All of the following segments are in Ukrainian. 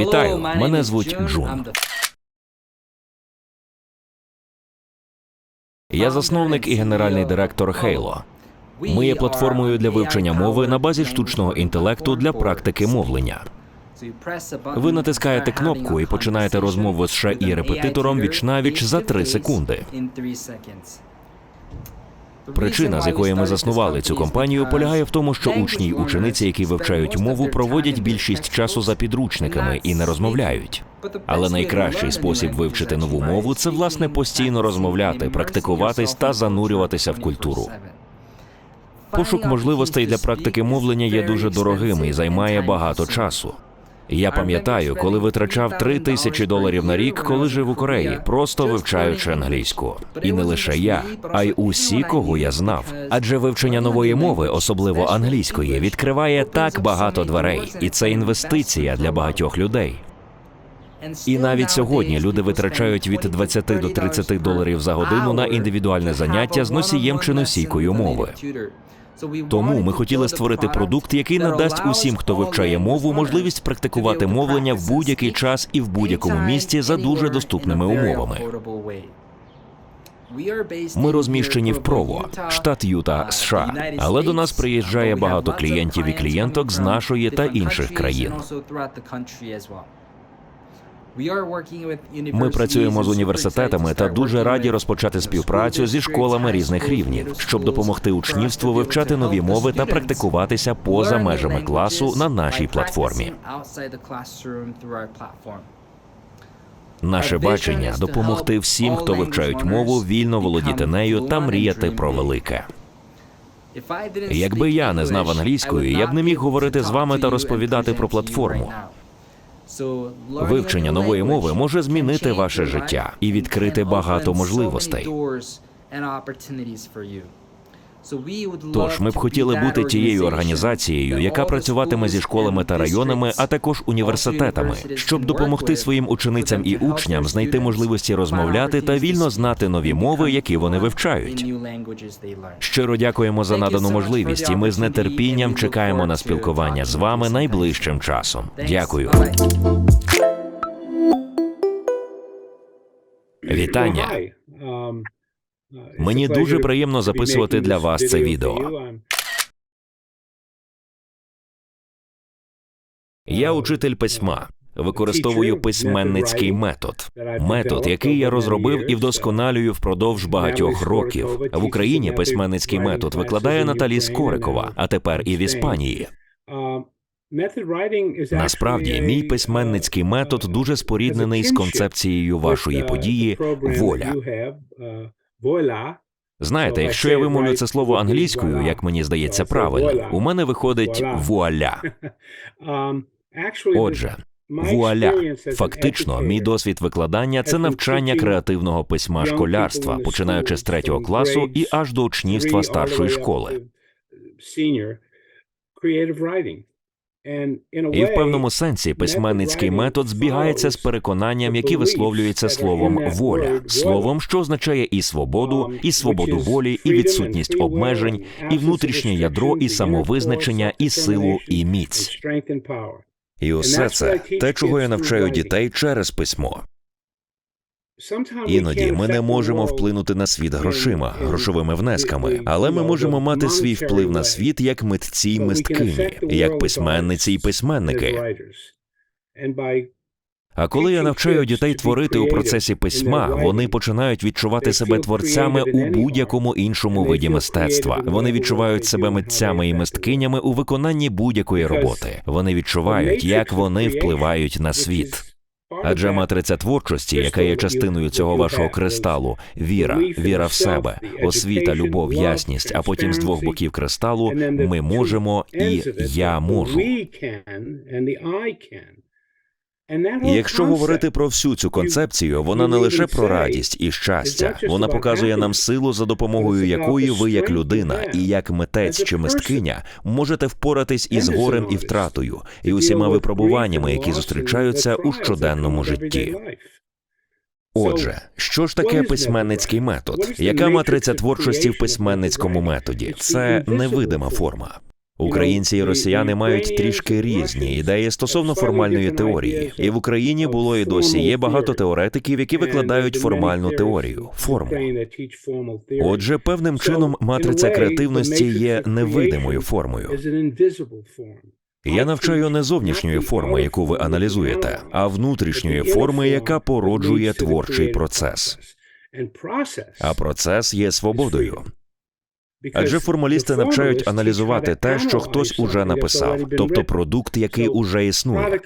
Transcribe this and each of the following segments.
Вітаю, мене звуть Джун. Я засновник і генеральний директор Хейло. Ми є платформою для вивчення мови на базі штучного інтелекту для практики мовлення. Ви натискаєте кнопку і починаєте розмову з ШАІ репетитором віч навіч за 3 секунди. Причина, з якої ми заснували цю компанію, полягає в тому, що учні й учениці, які вивчають мову, проводять більшість часу за підручниками і не розмовляють. Але найкращий спосіб вивчити нову мову це власне постійно розмовляти, практикуватись та занурюватися в культуру. Пошук можливостей для практики мовлення є дуже дорогим і займає багато часу. Я пам'ятаю, коли витрачав три тисячі доларів на рік, коли жив у Кореї, просто вивчаючи англійську. І не лише я, а й усі, кого я знав. Адже вивчення нової мови, особливо англійської, відкриває так багато дверей, і це інвестиція для багатьох людей. І навіть сьогодні люди витрачають від 20 до 30 доларів за годину на індивідуальне заняття з носієм чи носійкою мови. Тому ми хотіли створити продукт, який надасть усім, хто вивчає мову, можливість практикувати мовлення в будь-який час і в будь-якому місті за дуже доступними умовами. Ми розміщені в Прово, штат Юта, США. Але до нас приїжджає багато клієнтів і клієнток з нашої та інших країн. Ми працюємо з університетами та дуже раді розпочати співпрацю зі школами різних рівнів, щоб допомогти учнівству вивчати нові мови та практикуватися поза межами класу на нашій платформі. Наше бачення допомогти всім, хто вивчають мову, вільно володіти нею та мріяти про велике. Якби я не знав англійської, я б не міг говорити з вами та розповідати про платформу. Вивчення нової мови може змінити ваше життя і відкрити багато можливостей. Тож ми б хотіли бути тією організацією, яка працюватиме зі школами та районами, а також університетами, щоб допомогти своїм ученицям і учням знайти можливості розмовляти та вільно знати нові мови, які вони вивчають. Щиро дякуємо за надану можливість, і ми з нетерпінням чекаємо на спілкування з вами найближчим часом. Дякую. Вітання. Мені дуже приємно записувати для вас це відео. Я учитель письма. Використовую письменницький метод. Метод, який я розробив і вдосконалюю впродовж багатьох років. В Україні письменницький метод викладає Наталі Скорикова, а тепер і в Іспанії. Насправді, мій письменницький метод дуже споріднений з концепцією вашої події воля. Знаєте, якщо я вимовлю це слово англійською, як мені здається правильно, у мене виходить вуаля. Отже, вуаля. Фактично, мій досвід викладання це навчання креативного письма школярства, починаючи з третього класу і аж до учнівства старшої школи. І в певному сенсі письменницький метод збігається з переконанням, які висловлюються словом воля, словом, що означає і свободу, і свободу волі, і відсутність обмежень, і внутрішнє ядро, і самовизначення, і силу, і міць. І усе це те, чого я навчаю дітей через письмо. Іноді ми не можемо вплинути на світ грошима, грошовими внесками, але ми можемо мати свій вплив на світ як митці й мисткині, як письменниці й письменники. А коли я навчаю дітей творити у процесі письма, вони починають відчувати себе творцями у будь-якому іншому виді мистецтва. Вони відчувають себе митцями і мисткинями у виконанні будь-якої роботи. Вони відчувають, як вони впливають на світ. Адже матриця творчості, яка є частиною цього вашого кристалу, віра, віра в себе, освіта, любов, ясність, а потім з двох боків кристалу ми можемо і я можу. І якщо говорити про всю цю концепцію, вона не лише про радість і щастя, вона показує нам силу, за допомогою якої ви, як людина і як митець чи мисткиня, можете впоратись із горем і втратою, і усіма випробуваннями, які зустрічаються у щоденному житті. Отже, що ж таке письменницький метод? Яка матриця творчості в письменницькому методі? Це невидима форма. Українці і росіяни мають трішки різні ідеї стосовно формальної теорії, і в Україні було і досі є багато теоретиків, які викладають формальну теорію, форму. Отже, певним чином матриця креативності є невидимою формою. Я навчаю не зовнішньої форми, яку ви аналізуєте, а внутрішньої форми, яка породжує творчий процес. А процес є свободою. Адже формалісти навчають аналізувати те, що хтось уже написав, тобто продукт, який уже існує.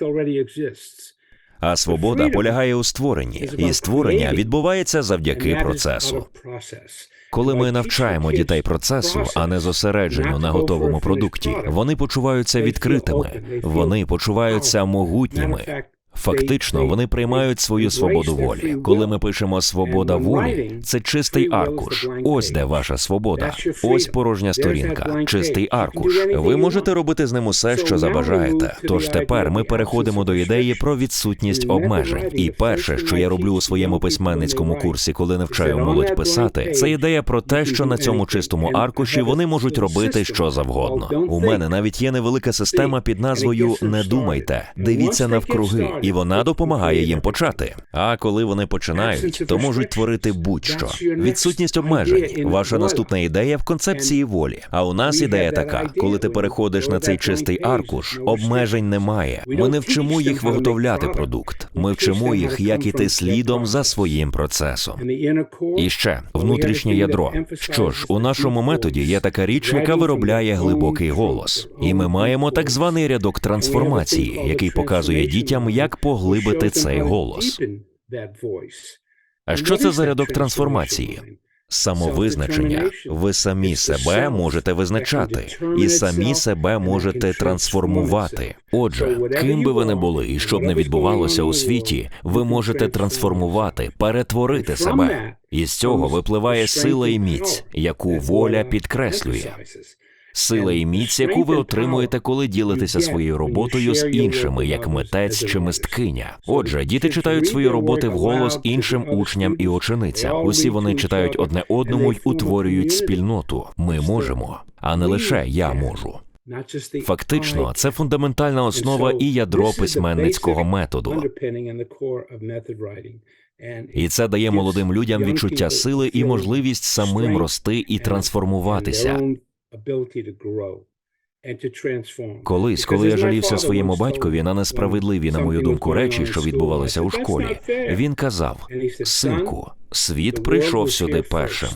А свобода полягає у створенні, і створення відбувається завдяки процесу. Коли ми навчаємо дітей процесу, а не зосередженню на готовому продукті, вони почуваються відкритими, вони почуваються могутніми. Фактично, вони приймають свою свободу волі. Коли ми пишемо свобода волі, це чистий аркуш. Ось де ваша свобода. Ось порожня сторінка, чистий аркуш. Ви можете робити з ним усе, що забажаєте. Тож тепер ми переходимо до ідеї про відсутність обмежень. І перше, що я роблю у своєму письменницькому курсі, коли навчаю молодь писати, це ідея про те, що на цьому чистому аркуші вони можуть робити що завгодно. У мене навіть є невелика система під назвою Не думайте, дивіться навкруги і вона допомагає їм почати. А коли вони починають, то можуть творити будь-що. Відсутність обмежень. Ваша наступна ідея в концепції волі. А у нас ідея така: коли ти переходиш на цей чистий аркуш, обмежень немає. Ми не вчимо їх виготовляти продукт. Ми вчимо їх, як іти слідом за своїм процесом. І ще внутрішнє ядро. Що ж, у нашому методі є така річ, яка виробляє глибокий голос, і ми маємо так званий рядок трансформації, який показує дітям, як поглибити цей голос. А що це за рядок трансформації? Самовизначення. Ви самі себе можете визначати, і самі себе можете трансформувати. Отже, ким би ви не були, і що б не відбувалося у світі, ви можете трансформувати, перетворити себе. І з цього випливає сила і міць, яку воля підкреслює. Сила і міць, яку ви отримуєте, коли ділитеся своєю роботою з іншими, як митець чи мисткиня. Отже, діти читають свої роботи вголос іншим учням і ученицям. Усі вони читають одне одному й утворюють спільноту. Ми можемо, а не лише я можу. Фактично, це фундаментальна основа і ядро письменницького методу. І це дає молодим людям відчуття сили і можливість самим рости і трансформуватися. Колись, коли я жалівся своєму батькові на несправедливі, на мою думку, речі, що відбувалися у школі, він казав: Синку, світ прийшов сюди першим.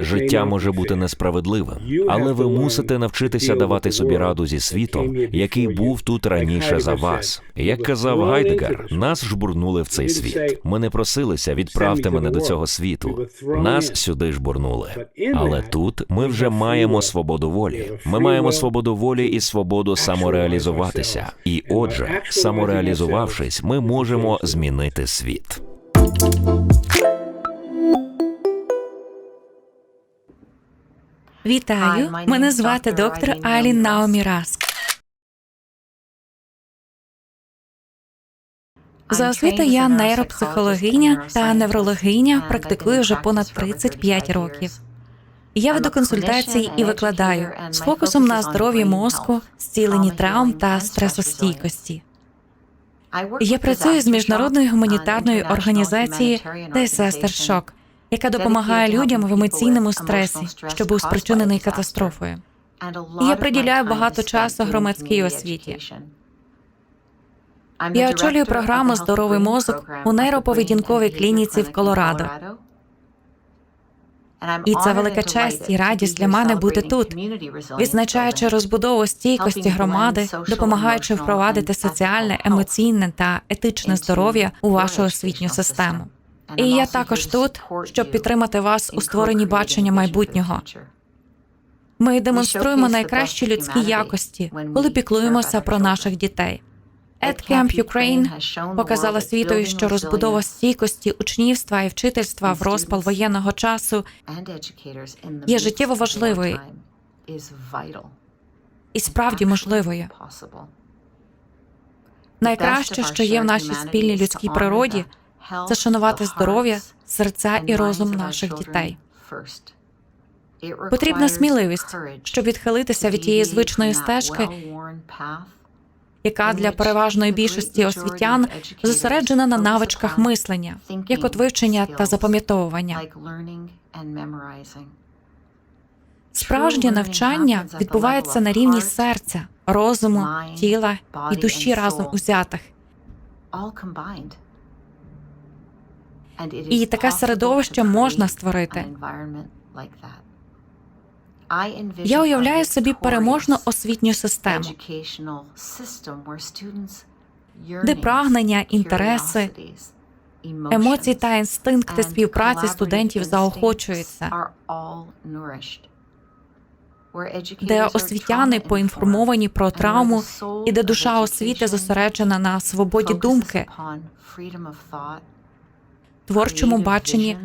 Життя може бути несправедливим, але ви мусите навчитися давати собі раду зі світом, який був тут раніше за вас. Як казав Гайдегер, нас жбурнули в цей світ. Ми не просилися, відправте мене до цього світу. Нас сюди жбурнули. Але тут ми вже маємо свободу волі. Ми маємо свободу волі і свободу самореалізуватися. І отже, самореалізувавшись, ми можемо змінити світ. Вітаю, мене звати доктор Алін Наомі Раск. За освітою я нейропсихологиня та неврологиня, практикую вже понад 35 років. Я веду консультації і викладаю з фокусом на здоров'ї мозку, зціленні травм та стресостійкості. Я працюю з міжнародною гуманітарною організацією Disaster Shock, яка допомагає людям в емоційному стресі, що був спричинений катастрофою. І я приділяю багато часу громадській освіті. Я очолюю програму Здоровий мозок у нейроповедінковій клініці в Колорадо. І це велика честь і радість для мене бути тут, Відзначаючи розбудову стійкості громади, допомагаючи впровадити соціальне, емоційне та етичне здоров'я у вашу освітню систему. І я також тут, щоб підтримати вас у створенні бачення майбутнього. Ми демонструємо найкращі людські якості, коли піклуємося про наших дітей. EdCamp Ukraine показала світові, що розбудова стійкості учнівства і вчительства в розпал воєнного часу є життєво важливою і справді можливою. Найкраще, що є в нашій спільній людській природі, це шанувати здоров'я, серця і розум наших дітей. Потрібна сміливість, щоб відхилитися від тієї звичної стежки, яка для переважної більшості освітян зосереджена на навичках мислення, як от вивчення та запам'ятовування. Справжнє навчання відбувається на рівні серця, розуму, тіла і душі разом узятих. І таке середовище можна створити. Я уявляю собі переможну освітню систему, де прагнення, інтереси, емоції та інстинкти співпраці студентів заохочуються, де освітяни поінформовані про травму і де душа освіти зосереджена на свободі думки, творчому баченні,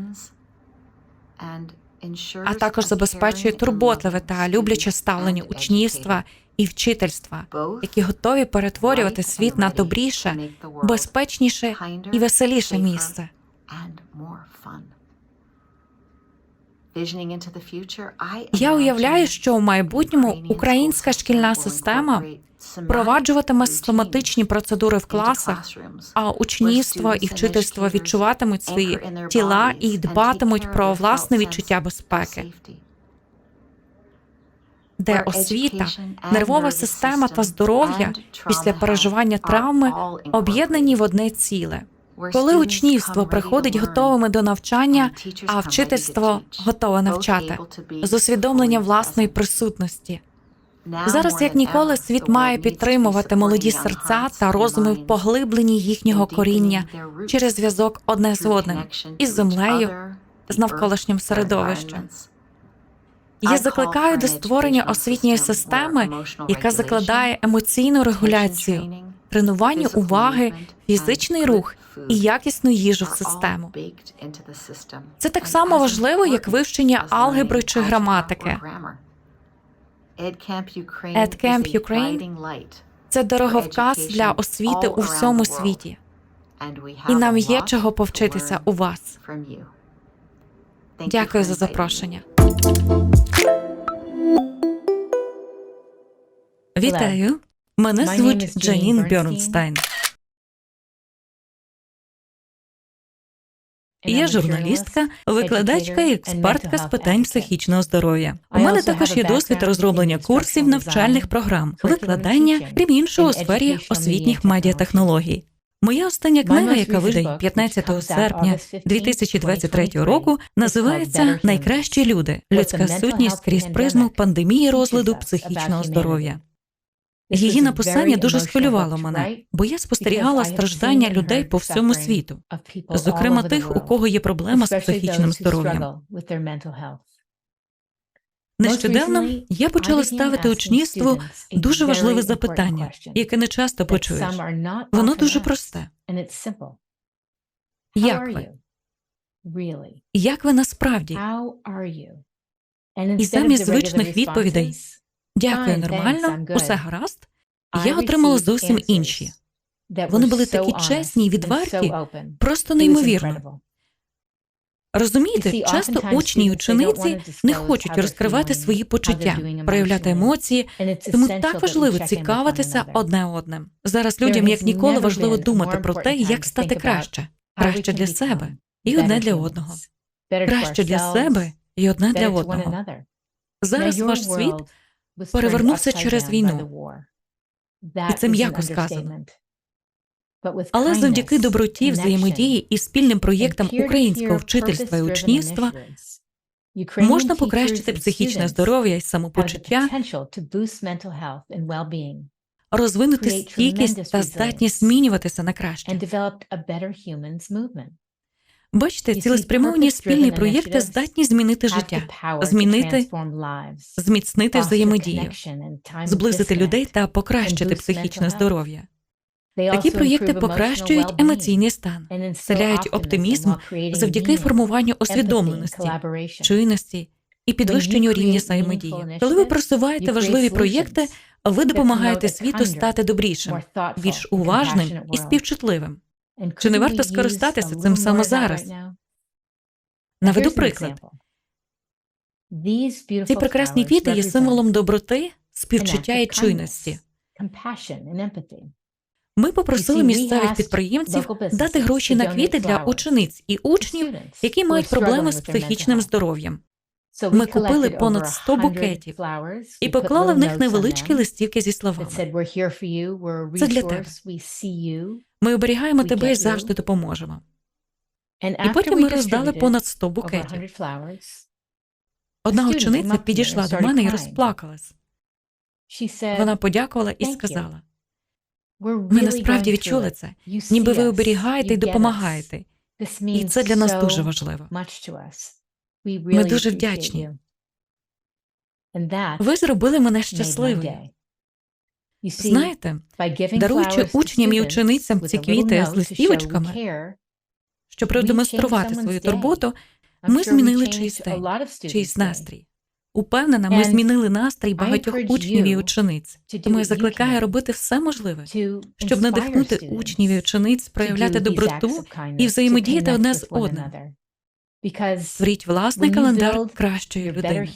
а також забезпечує турботливе та любляче ставлення учнівства і вчительства, які готові перетворювати світ на добріше, безпечніше і веселіше місце. Я уявляю, що в майбутньому українська шкільна система впроваджуватиме систематичні процедури в класах, а учнівство і вчительство відчуватимуть свої тіла і дбатимуть про власне відчуття безпеки, де освіта, нервова система та здоров'я після переживання травми об'єднані в одне ціле. Коли учнівство приходить готовими до навчання, а вчительство готове навчати з усвідомленням власної присутності. Зараз як ніколи світ має підтримувати молоді серця та розуми в поглибленні їхнього коріння через зв'язок одне з одним із землею, з навколишнім середовищем. Я закликаю до створення освітньої системи, яка закладає емоційну регуляцію, тренування уваги, фізичний рух і якісну їжу в систему. Це так само важливо, як вивчення алгебри чи граматики. EdCamp Ukraine Це дороговказ для освіти у всьому світі, і нам є чого повчитися у вас. Дякую за запрошення. Вітаю. Мене звуть Джанін. Бьорнстайн. Я журналістка, викладачка і експертка з питань психічного здоров'я. У мене також є досвід розроблення курсів, навчальних програм, викладання, крім іншого, у сфері освітніх медіатехнологій. Моя остання книга, яка вийде 15 серпня 2023 року, називається Найкращі люди людська сутність крізь призму пандемії розладу психічного здоров'я. Її написання дуже схвилювало мене, бо я спостерігала страждання людей по всьому світу, зокрема тих, у кого є проблема з психічним здоров'ям. Нещодавно я почала ставити учнівству дуже важливе запитання, яке не часто почуєш. Воно дуже просте. Як ви? Як ви насправді? І замість звичних відповідей Дякую, нормально, усе гаразд. Я отримала зовсім інші. Вони були такі чесні і відверті, Просто неймовірно. Розумієте, часто учні і учениці не хочуть розкривати свої почуття, проявляти емоції, тому так важливо цікавитися одне одним. Зараз людям як ніколи важливо думати про те, як стати краще, краще для себе і одне для одного, краще для себе і одне для одного. Зараз ваш світ перевернувся через війну. і це м'яко сказано. Але завдяки доброті, взаємодії і спільним проєктам українського вчительства і учнівства можна покращити психічне здоров'я і самопочуття, розвинути стійкість та здатність змінюватися на краще. Бачите, цілеспрямовані спільні проєкти здатні змінити життя, змінити, зміцнити взаємодію, зблизити людей та покращити психічне здоров'я. Такі проєкти покращують емоційний стан, вселяють оптимізм завдяки формуванню усвідомленості, чуйності і підвищенню рівня взаємодії. Коли ви просуваєте важливі проєкти, ви допомагаєте світу стати добрішим, більш уважним і співчутливим. Чи не варто скористатися цим саме зараз? Наведу приклад. Ці прекрасні квіти є символом доброти, співчуття і чуйності. Ми попросили місцевих підприємців дати гроші на квіти для учениць і учнів, які мають проблеми з психічним здоров'ям. Ми купили понад 100 букетів і поклали в них невеличкі листівки зі словами. Це для тебе. Ми оберігаємо тебе і завжди допоможемо. І потім ми роздали понад 100 букетів. Одна учениця підійшла до мене і розплакалась. Вона подякувала і сказала: Ми насправді відчули це, ніби ви оберігаєте і допомагаєте. І це для нас дуже важливо. Ми дуже вдячні. Ви зробили мене щасливою. Знаєте, даруючи учням і ученицям ці квіти з листівочками, щоб продемонструвати свою турботу, ми змінили чийсь день, чийсь настрій. Упевнена, ми змінили настрій багатьох учнів і учениць. Тому я закликаю робити все можливе, щоб надихнути учнів і учениць проявляти доброту і взаємодіяти одне з одним. Створіть власний календар кращої людини,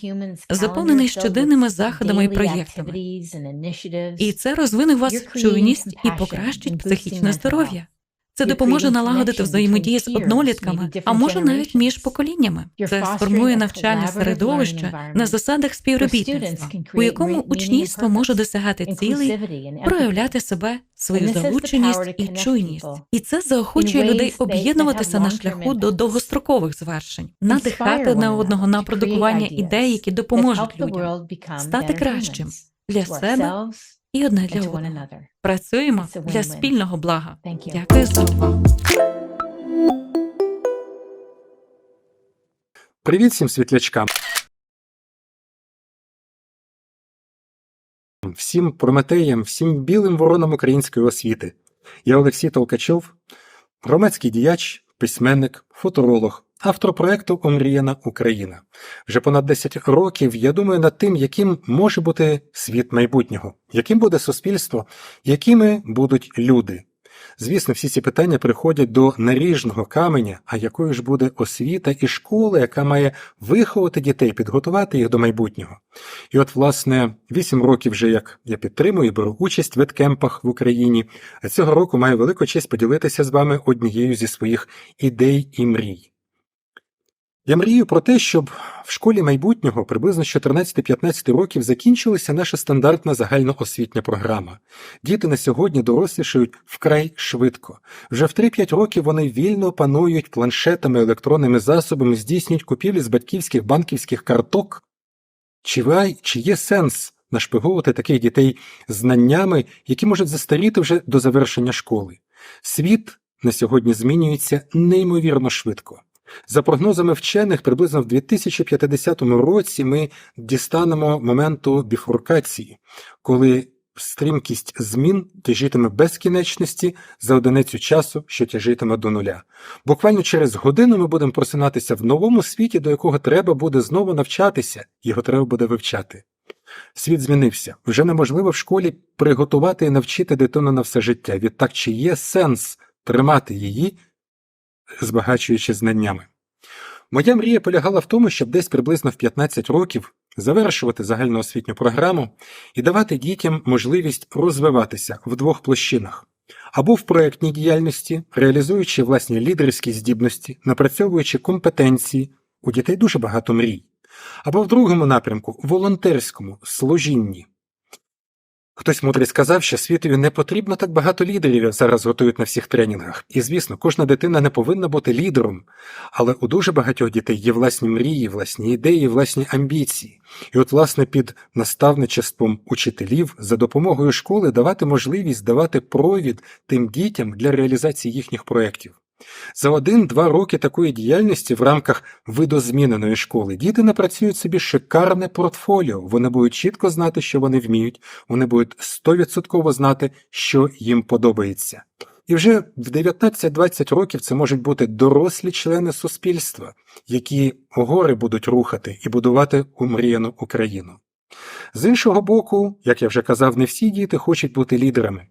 заповнений щоденними заходами і проєктами. І це розвине вас чуйність і покращить психічне здоров'я. Це допоможе налагодити взаємодії з однолітками, а може навіть між поколіннями. Це сформує навчальне середовище на засадах співробітництва, у якому учнівство може досягати цілей, проявляти себе, свою залученість і чуйність. І це заохочує людей об'єднуватися на шляху до довгострокових звершень, надихати одне одного на продукування ідей, які допоможуть людям стати кращим для себе і одне для одного. Працюємо для спільного блага. Дякую за увагу. Привіт всім світлячкам. Всім прометеям, всім білим воронам української освіти. Я Олексій Толкачов, громадський діяч, письменник, футуролог, автор проекту Омріяна Україна. Вже понад 10 років я думаю над тим, яким може бути світ майбутнього, яким буде суспільство, якими будуть люди. Звісно, всі ці питання приходять до наріжного каменя, а якою ж буде освіта і школа, яка має виховати дітей, підготувати їх до майбутнього. І от, власне, вісім років вже як я підтримую і беру участь в едкемпах в Україні, а цього року маю велику честь поділитися з вами однією зі своїх ідей і мрій. Я мрію про те, щоб в школі майбутнього приблизно з 14-15 років закінчилася наша стандартна загальноосвітня програма. Діти на сьогодні дорослішають вкрай швидко. Вже в 3-5 років вони вільно опанують планшетами, електронними засобами, здійснюють купівлі з батьківських банківських карток. Чи, вай, чи є сенс нашпиговувати таких дітей знаннями, які можуть застаріти вже до завершення школи? Світ на сьогодні змінюється неймовірно швидко. За прогнозами вчених, приблизно в 2050 році ми дістанемо моменту біфуркації, коли стрімкість змін тяжітиме безкінечності за одиницю часу, що тяжитиме до нуля. Буквально через годину ми будемо просинатися в новому світі, до якого треба буде знову навчатися, його треба буде вивчати. Світ змінився. Вже неможливо в школі приготувати і навчити дитину на все життя. Відтак, чи є сенс тримати її, збагачуючи знаннями? Моя мрія полягала в тому, щоб десь приблизно в 15 років завершувати загальноосвітню програму і давати дітям можливість розвиватися в двох площинах або в проєктній діяльності, реалізуючи власні лідерські здібності, напрацьовуючи компетенції, у дітей дуже багато мрій, або в другому напрямку волонтерському служінні. Хтось мудрий сказав, що світові не потрібно так багато лідерів, як зараз готують на всіх тренінгах. І звісно, кожна дитина не повинна бути лідером, але у дуже багатьох дітей є власні мрії, власні ідеї, власні амбіції. І от, власне, під наставничеством учителів за допомогою школи давати можливість давати провід тим дітям для реалізації їхніх проєктів. За один-два роки такої діяльності в рамках видозміненої школи діти напрацюють собі шикарне портфоліо. Вони будуть чітко знати, що вони вміють, вони будуть 100% знати, що їм подобається. І вже в 19-20 років це можуть бути дорослі члени суспільства, які гори будуть рухати і будувати умріяну Україну. З іншого боку, як я вже казав, не всі діти хочуть бути лідерами.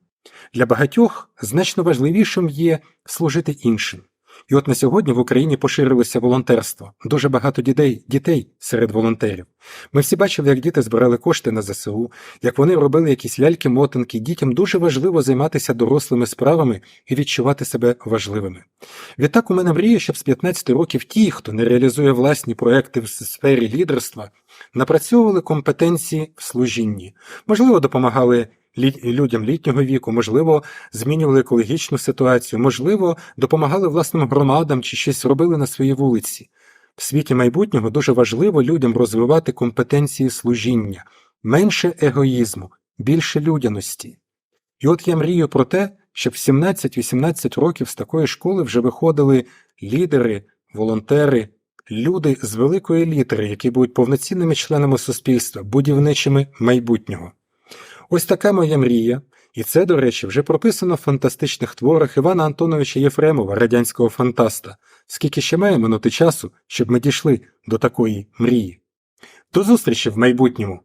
Для багатьох значно важливішим є служити іншим. І от на сьогодні в Україні поширилося волонтерство. Дуже багато дітей, дітей серед волонтерів. Ми всі бачили, як діти збирали кошти на ЗСУ, як вони робили якісь ляльки-мотанки. Дітям дуже важливо займатися дорослими справами і відчувати себе важливими. Відтак у мене мрія, щоб з 15 років ті, хто не реалізує власні проекти в сфері лідерства, напрацьовували компетенції в служінні, можливо, допомагали людям літнього віку, можливо, змінювали екологічну ситуацію, можливо, допомагали власним громадам чи щось робили на своїй вулиці. В світі майбутнього дуже важливо людям розвивати компетенції служіння, менше егоїзму, більше людяності. І от я мрію про те, щоб в 17-18 років з такої школи вже виходили лідери, волонтери, люди з великої літери, які будуть повноцінними членами суспільства, будівничими майбутнього. Ось така моя мрія, і це, до речі, вже прописано в фантастичних творах Івана Антоновича Єфремова, радянського фантаста. Скільки ще має минути часу, щоб ми дійшли до такої мрії. До зустрічі в майбутньому!